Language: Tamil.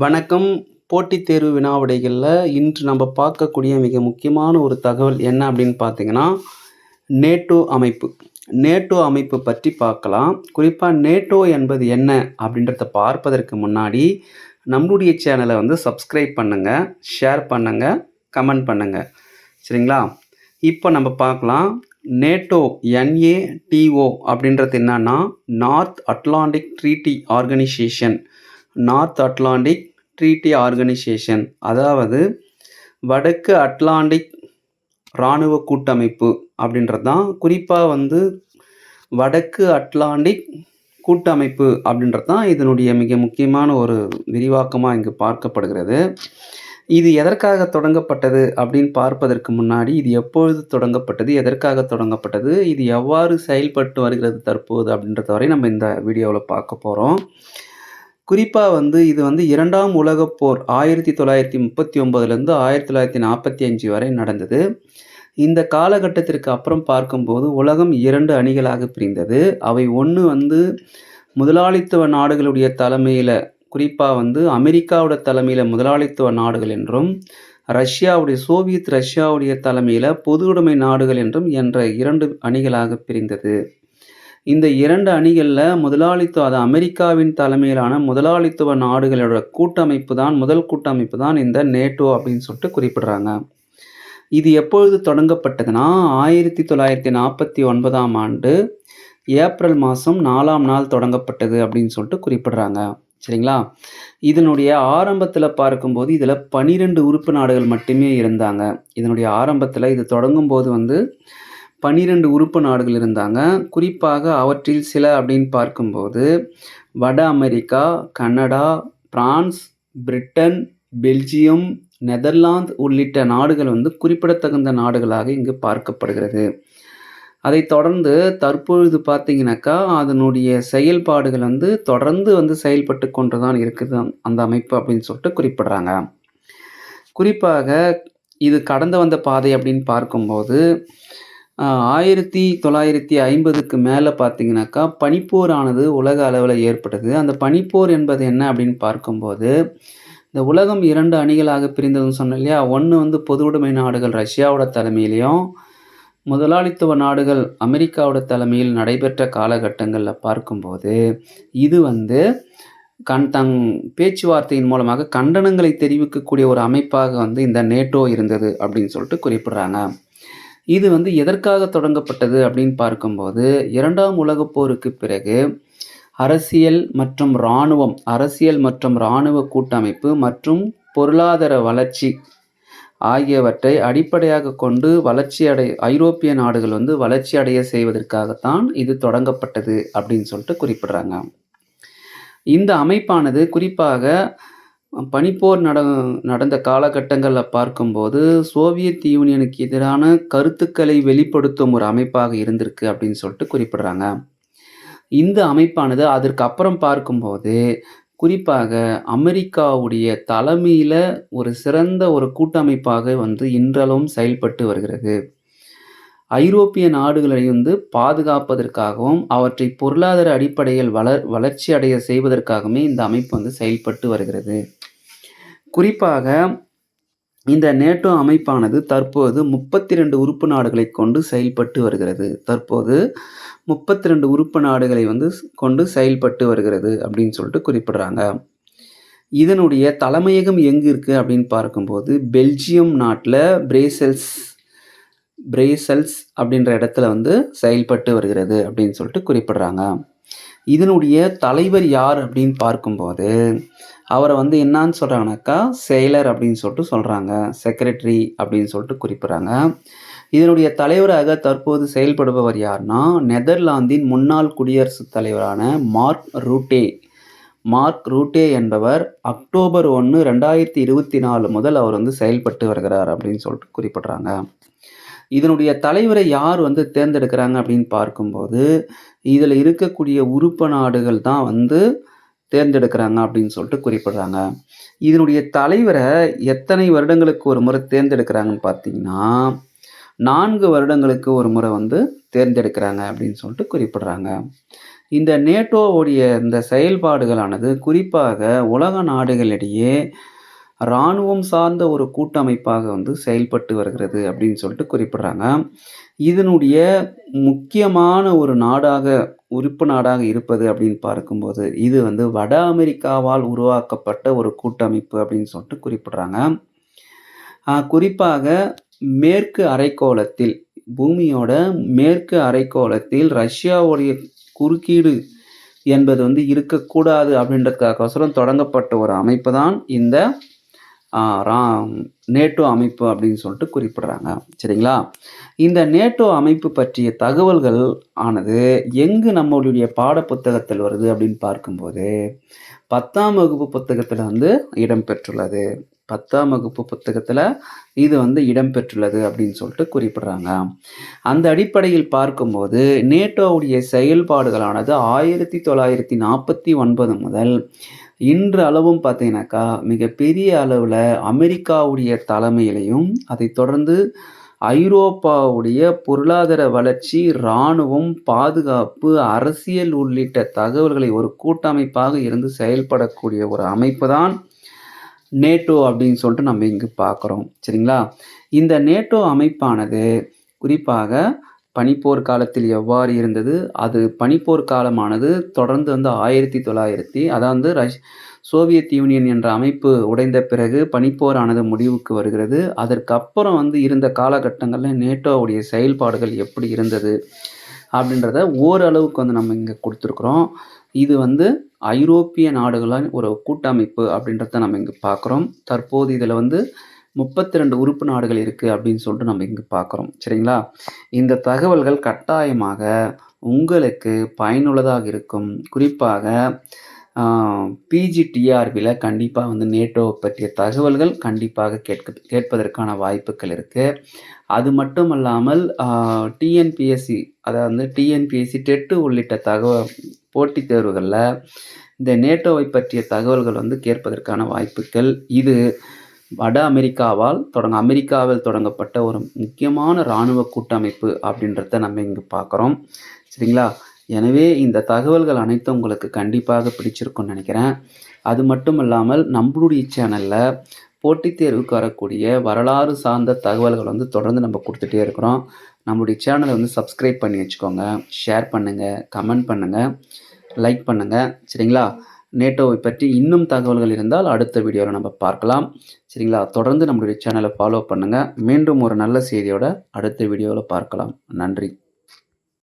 வணக்கம். போட்டித் தேர்வு வினாவிடைகளில் இன்று நம்ம பார்க்கக்கூடிய மிக முக்கியமான ஒரு தகவல் என்ன அப்படின்னு பார்த்தீங்கன்னா நேட்டோ அமைப்பு. நேட்டோ அமைப்பு பற்றி பார்க்கலாம். குறிப்பாக நேட்டோ என்பது என்ன அப்படின்றத பார்ப்பதற்கு முன்னாடி நம்மளுடைய சேனலை வந்து சப்ஸ்கிரைப் பண்ணுங்கள் ஷேர் பண்ணுங்கள் கமெண்ட் பண்ணுங்கள் சரிங்களா? இப்போ நம்ம பார்க்கலாம். NATO N A T O அப்படின்றது என்னன்னா North Atlantic Treaty Organization. North Atlantic Treaty Organization அதாவது வடக்கு அட்லாண்டிக் இராணுவ கூட்டமைப்பு அப்படின்றது தான் குறிப்பாக வந்து வடக்கு அட்லாண்டிக் கூட்டமைப்பு அப்படின்றது தான் இதனுடைய மிக முக்கியமான ஒரு விரிவாக்கமாக இங்கு பார்க்கப்படுகிறது. இது எதற்காக தொடங்கப்பட்டது அப்படின்னு பார்ப்பதற்கு முன்னாடி இது எப்பொழுது தொடங்கப்பட்டது எதற்காக தொடங்கப்பட்டது இது எவ்வாறு செயல்பட்டு வருகிறது தற்போது அப்படின்றத வரை நம்ம இந்த வீடியோவில் பார்க்க போகிறோம் குறிப்பாக வந்து இது வந்து இரண்டாம் உலகப் போர் ஆயிரத்தி தொள்ளாயிரத்தி முப்பத்தி ஒம்போதுலேருந்து ஆயிரத்தி தொள்ளாயிரத்தி நாற்பத்தி அஞ்சு வரை நடந்தது. இந்த காலகட்டத்திற்கு அப்புறம் பார்க்கும்போது உலகம் இரண்டு அணிகளாக பிரிந்தது. அவை ஒன்று வந்து முதலாளித்துவ நாடுகளுடைய தலைமையில் குறிப்பாக வந்து அமெரிக்காவோட தலைமையில் முதலாளித்துவ நாடுகள் என்றும் ரஷ்யாவுடைய சோவியத் ரஷ்யாவுடைய தலைமையில் பொதுவுடைமை நாடுகள் என்றும் என்ற இரண்டு அணிகளாக பிரிந்தது. இந்த இரண்டு அணிகளில் முதலாளித்துவ அது அமெரிக்காவின் தலைமையிலான முதலாளித்துவ நாடுகளோட கூட்டமைப்பு தான் முதல் கூட்டமைப்பு தான் இந்த நேட்டோ அப்படின்னு சொல்லிட்டு குறிப்பிடுறாங்க. இது எப்பொழுது தொடங்கப்பட்டதுன்னா ஆயிரத்தி தொள்ளாயிரத்தி நாற்பத்தி ஒன்பதாம் ஆண்டு ஏப்ரல் மாதம் நாலாம் நாள் தொடங்கப்பட்டது அப்படின்னு சொல்லிட்டு குறிப்பிடுறாங்க. சரிங்களா? இதனுடைய ஆரம்பத்தில் பார்க்கும்போது இதில் பனிரெண்டு உறுப்பு நாடுகள் மட்டுமே இருந்தாங்க. இதனுடைய ஆரம்பத்தில் இது தொடங்கும்போது வந்து பன்னிரெண்டு உறுப்பு நாடுகள் இருந்தாங்க. குறிப்பாக அவற்றில் சில அப்படின்னு பார்க்கும்போது வட America Canada France Britain Belgium Netherlands உள்ளிட்ட நாடுகள் வந்து குறிப்பிடத்தகுந்த நாடுகளாக இங்கு பார்க்கப்படுகிறது. அதை தொடர்ந்து தற்பொழுது பார்த்தீங்கன்னாக்கா அதனுடைய செயல்பாடுகள் வந்து தொடர்ந்து வந்து செயல்பட்டு கொண்டு தான் இருக்குது. அந்த அமைப்பு அப்படின்னு சொல்லிட்டு குறிப்பிடுறாங்க. குறிப்பாக இது கடந்து வந்த பாதை அப்படின்னு பார்க்கும்போது ஆயிரத்தி தொள்ளாயிரத்தி ஐம்பதுக்கு மேலே பார்த்தீங்கன்னாக்கா பனிப்போரானது உலக அளவில் ஏற்பட்டது. அந்த பனிப்போர் என்பது என்ன அப்படின்னு பார்க்கும்போது இந்த உலகம் இரண்டு அணிகளாக பிரிந்ததுன்னு சொன்னேன் இல்லையா? ஒன்று வந்து பொதுவுடைமை நாடுகள் ரஷ்யாவோட தலைமையிலையும் முதலாளித்துவ நாடுகள் அமெரிக்காவோட தலைமையில் நடைபெற்ற காலகட்டங்களில் பார்க்கும்போது இது வந்து கண் தங் பேச்சுவார்த்தையின் மூலமாக கண்டனங்களை தெரிவிக்கக்கூடிய ஒரு அமைப்பாக வந்து இந்த நேட்டோ இருந்தது அப்படின்னு சொல்லிட்டு குறிப்பிட்றாங்க. இது வந்து எதற்காக தொடங்கப்பட்டது அப்படின்னு பார்க்கும்போது இரண்டாம் உலகப் போருக்கு பிறகு அரசியல் மற்றும் இராணுவம் அரசியல் மற்றும் இராணுவ கூட்டமைப்பு மற்றும் பொருளாதார வளர்ச்சி ஆகியவற்றை அடிப்படையாக கொண்டு வளர்ச்சி அடை ஐரோப்பிய நாடுகள் வந்து வளர்ச்சி அடைய செய்வதற்காகத்தான் இது தொடங்கப்பட்டது அப்படின்னு சொல்லிட்டு குறிப்பிடுறாங்க. இந்த அமைப்பானது குறிப்பாக பனிப்போர் நட நடந்த காலகட்டங்களில் பார்க்கும்போது சோவியத் யூனியனுக்கு எதிரான கருத்துக்களை வெளிப்படுத்தும் ஒரு அமைப்பாக இருந்திருக்கு அப்படின்னு சொல்லிட்டு குறிப்பிடுறாங்க. இந்த அமைப்பானது அதற்கு அப்புறம் பார்க்கும்போது குறிப்பாக அமெரிக்காவுடைய தலைமையில் ஒரு சிறந்த ஒரு கூட்டமைப்பாக வந்து இன்றளவும் செயல்பட்டு வருகிறது. ஐரோப்பிய நாடுகளை வந்து பாதுகாப்பதற்காகவும் அவற்றை பொருளாதார அடிப்படையில் வளர் வளர்ச்சி அடைய செய்வதற்காகவுமே இந்த அமைப்பு வந்து செயல்பட்டு வருகிறது. குறிப்பாக இந்த நேட்டோ அமைப்பானது தற்போது முப்பத்தி ரெண்டு உறுப்பு நாடுகளை கொண்டு செயல்பட்டு வருகிறது. தற்போது முப்பத்தி ரெண்டு உறுப்பு நாடுகளை வந்து கொண்டு செயல்பட்டு வருகிறது அப்படின்னு சொல்லிட்டு குறிப்பிடுறாங்க. இதனுடைய தலைமையகம் எங்கே இருக்குது அப்படின்னு பார்க்கும்போது பெல்ஜியம் நாட்டில் பிரேசல்ஸ் பிரேசல்ஸ் அப்படின்ற இடத்துல வந்து செயல்பட்டு வருகிறது அப்படின்னு சொல்லிட்டு குறிப்பிடுறாங்க. இதனுடைய தலைவர் யார் அப்படின்னு பார்க்கும்போது அவரை வந்து என்னான்னு சொல்கிறாங்கனாக்கா செயலர் அப்படின்னு சொல்லிட்டு சொல்கிறாங்க செக்ரட்டரி அப்படின்னு சொல்லிட்டு குறிப்பிட்றாங்க. இதனுடைய தலைவராக தற்போது செயல்படுபவர் யார்னா நெதர்லாந்தின் முன்னாள் குடியரசுத் தலைவரான மார்க் ரூட்டே. மார்க் ரூட்டே என்பவர் அக்டோபர் ஒன்று ரெண்டாயிரத்தி இருபத்தி நாலு முதல் அவர் வந்து செயல்பட்டு வருகிறார் அப்படின்னு சொல்லிட்டு குறிப்பிட்றாங்க. இதனுடைய தலைவரை யார் வந்து தேர்ந்தெடுக்கிறாங்க அப்படின்னு பார்க்கும்போது இதில் இருக்கக்கூடிய உறுப்பு நாடுகள் தான் வந்து தேர்ந்தெடுக்கிறாங்க அப்படின்னு சொல்லிட்டு குறிப்பிடுறாங்க. இதனுடைய தலைவரை எத்தனை வருடங்களுக்கு ஒரு முறை தேர்ந்தெடுக்கிறாங்கன்னு பார்த்தீங்கன்னா நான்கு வருடங்களுக்கு ஒரு முறை வந்து தேர்ந்தெடுக்கிறாங்க அப்படின்னு சொல்லிட்டு குறிப்பிடுறாங்க. இந்த நேட்டோவுடைய இந்த செயல்பாடுகளானது குறிப்பாக உலக நாடுகளிடையே இராணுவம் சார்ந்த ஒரு கூட்டமைப்பாக வந்து செயல்பட்டு வருகிறது அப்படின்னு சொல்லிட்டு குறிப்பிடுறாங்க. இதனுடைய முக்கியமான ஒரு நாடாக உறுப்பு நாடாக இருப்பது அப்படின்னு பார்க்கும்போது, இது வந்து வட அமெரிக்காவால் உருவாக்கப்பட்ட ஒரு கூட்டமைப்பு அப்படின்னு சொல்லிட்டு குறிப்பிடுறாங்க. குறிப்பாக மேற்கு அரைக்கோளத்தில் பூமியோட மேற்கு அரைக்கோளத்தில் ரஷ்யாவுடைய குறுக்கீடு என்பது வந்து இருக்கக்கூடாது அப்படின்றதுக்காகோசரம் தொடங்கப்பட்ட ஒரு அமைப்பு தான் இந்த ரா நேட்டோ அமைப்பு அப்படின்னு சொல்லிட்டு குறிப்பிடுறாங்க. சரிங்களா? இந்த நேட்டோ அமைப்பு பற்றிய தகவல்கள் ஆனது எங்கு நம்மளுடைய பாட புத்தகத்தில் வருது அப்படின்னு பார்க்கும்போது, 10ஆம் வகுப்பு புத்தகத்தில் வந்து இடம்பெற்றுள்ளது. 10ஆம் வகுப்பு புத்தகத்தில் இது வந்து இடம்பெற்றுள்ளது அப்படின்னு சொல்லிட்டு குறிப்பிட்றாங்க அந்த அடிப்படையில் பார்க்கும்போது, நேட்டோவுடைய செயல்பாடுகளானது 1949 முதல் இன்று அளவும் பார்த்தீங்கன்னாக்கா, மிகப்பெரிய அளவில் அமெரிக்காவுடைய தலைமையிலையும் அதை தொடர்ந்து ஐரோப்பாவுடைய பொருளாதார வளர்ச்சி, இராணுவம், பாதுகாப்பு, அரசியல் உள்ளிட்ட தகவல்களை ஒரு கூட்டமைப்பாக இருந்து செயல்படக்கூடிய ஒரு அமைப்பு தான் நேட்டோ அப்படின்னு சொல்லிட்டு நம்ம இங்கு பார்க்குறோம். சரிங்களா? இந்த நேட்டோ அமைப்பானது குறிப்பாக பனிப்போர் காலத்தில் எவ்வாறு இருந்தது? அது பனிப்போர் காலமானது தொடர்ந்து வந்து 1900 அதாவது ரஷ் சோவியத் யூனியன் என்ற அமைப்பு உடைந்த பிறகு பனிப்போரானது முடிவுக்கு வருகிறது. அதற்கப்புறம் வந்து இருந்த காலகட்டங்களில் நேட்டோவுடைய செயல்பாடுகள் எப்படி இருந்தது? அப்படின்றத ஓரளவுக்கு வந்து நம்ம இங்கே கொடுத்துருக்குறோம் இது வந்து ஐரோப்பிய நாடுகளின் ஒரு கூட்டமைப்பு அப்படின்றத நம்ம இங்கே பார்க்குறோம். தற்போது இதில் வந்து 32 உறுப்பு நாடுகள் இருக்குது அப்படின்னு சொல்லிட்டு நம்ம இங்கே பார்க்குறோம். சரிங்களா? இந்த தகவல்கள் கட்டாயமாக உங்களுக்கு பயனுள்ளதாக இருக்கும். குறிப்பாக பிஜிடிஆர்பியில் கண்டிப்பாக வந்து நேட்டோவை பற்றிய தகவல்கள் கண்டிப்பாக கேட்க கேட்பதற்கான வாய்ப்புகள் இருக்குது அது மட்டும் அல்லாமல் டிஎன்பிஎஸ்சி அதாவது டிஎன்பிஎஸ்சி, டெட்டு உள்ளிட்ட தகவல் போட்டித் தேர்வுகளில் இந்த நேட்டோவை பற்றிய தகவல்கள் வந்து கேட்பதற்கான வாய்ப்புகள். இது வட அமெரிக்காவால் தொடங்க அமெரிக்காவில் தொடங்கப்பட்ட ஒரு முக்கியமான இராணுவ கூட்டமைப்பு அப்படின்றத நம்ம இங்கே பார்க்குறோம். சரிங்களா? எனவே இந்த தகவல்கள் அனைத்தும் உங்களுக்கு கண்டிப்பாக பிடிச்சிருக்கும்னு நினைக்கிறேன். அது மட்டும் இல்லாமல் நம்மளுடைய சேனலில் போட்டித் தேர்வுக்கு வரக்கூடிய வரலாறு சார்ந்த தகவல்கள் வந்து தொடர்ந்து நம்ம கொடுத்துட்டே இருக்கிறோம். நம்மளுடைய சேனலை வந்து சப்ஸ்கிரைப் பண்ணி வச்சுக்கோங்க. ஷேர் பண்ணுங்கள் கமெண்ட் பண்ணுங்கள் லைக் பண்ணுங்கள் சரிங்களா? நேட்டோவை பற்றி இன்னும் தகவல்கள் இருந்தால் அடுத்த வீடியோவில் நம்ம பார்க்கலாம். சரிங்களா? தொடர்ந்து நம்மளுடைய சேனலை ஃபாலோ பண்ணுங்கள் மீண்டும் ஒரு நல்ல செய்தியோட அடுத்த வீடியோவில் பார்க்கலாம். நன்றி.